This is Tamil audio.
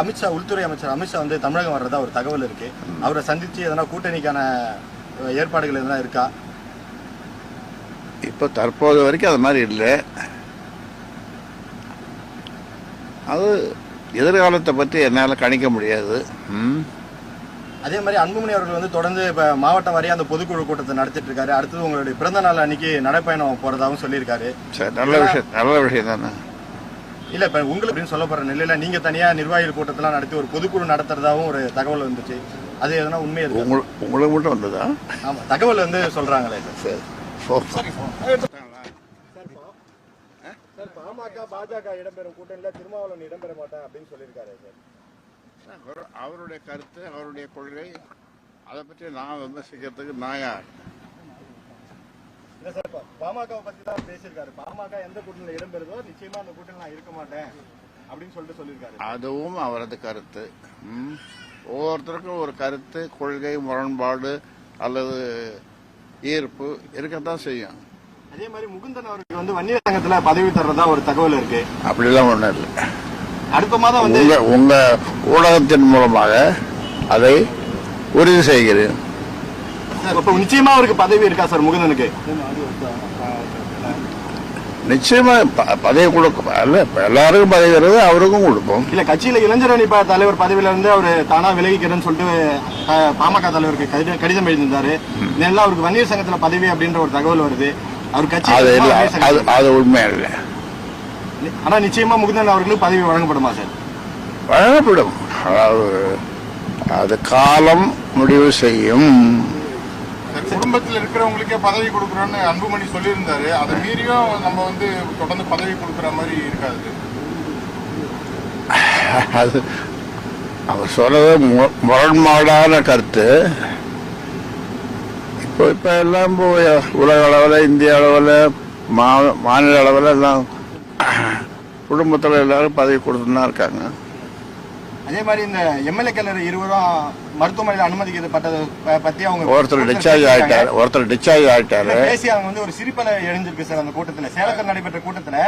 அமித்ஷா உள்துறை அமைச்சர் அமித்ஷா வந்து தமிழகம் வர்றதா ஒரு தகவல் இருக்கு. அவரை சந்திச்சு எதனா கூட்டணிக்கான ஏற்பாடுகள் எதனா இருக்கா? இப்போ தற்போது வரைக்கும் அது மாதிரி இல்லை. அது எதிர்காலத்தை பற்றி என்னால் கணிக்க முடியாது. அதே மாதிரி அன்புமணி அவர்கள் வந்து தொடர்ந்து இப்ப மாவட்ட வாரியா அந்த பொதுக்குழு கூட்டத்தை நடத்திட்டு இருக்காரு. அடுத்தது உங்களுடைய பிறந்த நாள் அன்னைக்கு நடைப்பயணம் போறதாவும் சொல்லியிருக்காரு. சரி நல்ல விஷயம் நல்ல விஷயம் தானே? இல்ல இப்ப உங்களுக்கு அப்படின்னு சொல்ல போற நிலையில நீங்க தனியா நிர்வாகிகள் கூட்டத்தெல்லாம் நடத்தி ஒரு பொதுக்குழு நடத்துறதாவும் ஒரு தகவல் வந்துச்சு. அது எதனா உண்மை இருக்கு? உங்களுக்கு உங்களுக்கு மட்டும் வந்ததா? ஆமா தகவல் வந்து சொல்றாங்களே சரி பாமக பாஜக இடம்பெறும் கூட்டணியில திருமாவளவன் இடம்பெற மாட்டேன் அப்படின்னு சொல்லியிருக்காரு சார். அவருடைய கருத்து அவருடைய கொள்கை அதை பற்றி நான் விமர்சிக்கிறதுக்கு நான் யார் இல்ல சார் பாமகவை பத்தி தான் பேசியிருக்காரு. பாமக எந்த கூட்டணியில இடம்பெறுதோ நிச்சயமா அந்த கூட்டணியில் நான் இருக்க மாட்டேன் அப்படின்னு சொல்லிட்டு சொல்லியிருக்காரு. அதுவும் அவரது கருத்து. ஒவ்வொருத்தருக்கும் ஒரு கருத்து கொள்கை முரண்பாடு அல்லது ஈர்ப்பு இருக்கத்தான் செய்யும். அதே மாதிரி முகுந்தன் அவருக்கு வந்து வன்னியர் சங்கத்துல பதவி தர்றதா ஒரு தகவல் இருக்கு. அப்படிலாம் ஒன்றும் இல்லை. அடுத்த மாதம் வந்து உங்க ஊடகத்தின் மூலமாக அதை உறுதி செய்கிறேன். இப்ப நிச்சயமா அவருக்கு பதவி இருக்கா சார் முகுந்தனுக்கு? நிச்சயமா பதவி கொடுக்க எல்லாருக்கும் பதவி வருது அவருக்கும் கொடுப்போம். இல்ல கட்சியில இளைஞர் அணி ப- தலைவர் பதவியில இருந்து அவர் தானா விலகிக்கிறேன்னு சொல்லிட்டு பாமக தலைவருக்கு கடிதம் கடிதம் எழுதியிருந்தாரு. இதெல்லாம் அவருக்கு வன்னியர் சங்கத்துல பதவி அப்படின்ற ஒரு தகவல் வருது. அவர் கட்சி அது இல்ல அது உண்மை இல்லை ஆனா நிச்சயமா முகுந்தன் அவர்களுக்கு பதவி வழங்கப்படுமா சார்? வழங்கப்படும். அதாவது அது காலம் முடிவு செய்யும். குடும்பத்தில் இருக்கிறவங்களுக்கே பதவி கொடுக்குறோன்னு அன்புமணி சொல்லியிருந்தாரு. அதை மீறியும் நம்ம வந்து தொடர்ந்து பதவி கொடுக்குற மாதிரி இருக்காது. அது அவர் சொல்றது மு- முரண்பாடான கருத்து. இப்போ இப்போ எல்லாம் போய் உலக அளவில் இந்திய அளவில் மா மாநில அளவில் எல்லாம் குடும்பத்தில் எல்லாரும் பதவி கொடுத்துன்னு தான் இருக்காங்க. அதே மாதிரி இந்த எம்எல்ஏக்கள் இருவரும் மருத்துவமனையில் அனுமதிக்கப்பட்டதை பத்தி அவங்க ஒருத்தர் டிஸ்சார்ஜ் ஆயிட்டாரு ஒருத்தர் டிஸ்சார்ஜ் ஆயிட்டாரு. பேசி அவங்க வந்து ஒரு சிரிப்பலை எழுந்திருக்கு சார் அந்த கூட்டத்துல. சேலத்தில் நடைபெற்ற கூட்டத்துல